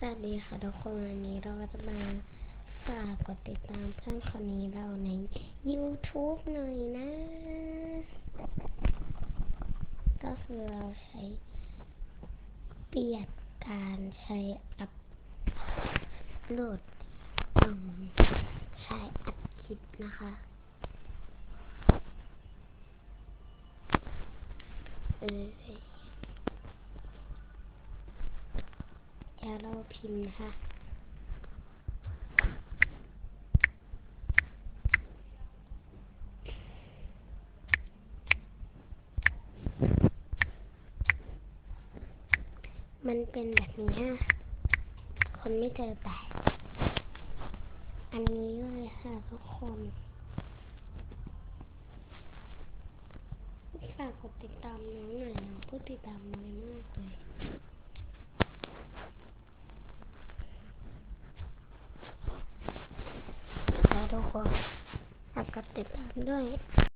สวัสดีค่ะทุกคนวันนี้เราก็จะมาฝากกดติดตามเพื่อนคนนี้เราใน YouTube หน่อยนะ ก็คือเราใช้ เปลี่ยนการใช้อัพโหลดอืมใช้อัดคลิปนะคะ เออ เดี๋ยวเราพิมพ์นะคะมันเป็นแบบนี้ฮะ คนไม่เจอแปดอันนี้เลยค่ะทุกคน ฝากกดติดตามน้องหน่อยนะผู้ติดตามน้อยมากเลย ทุกคนฝากกดติดตามด้วย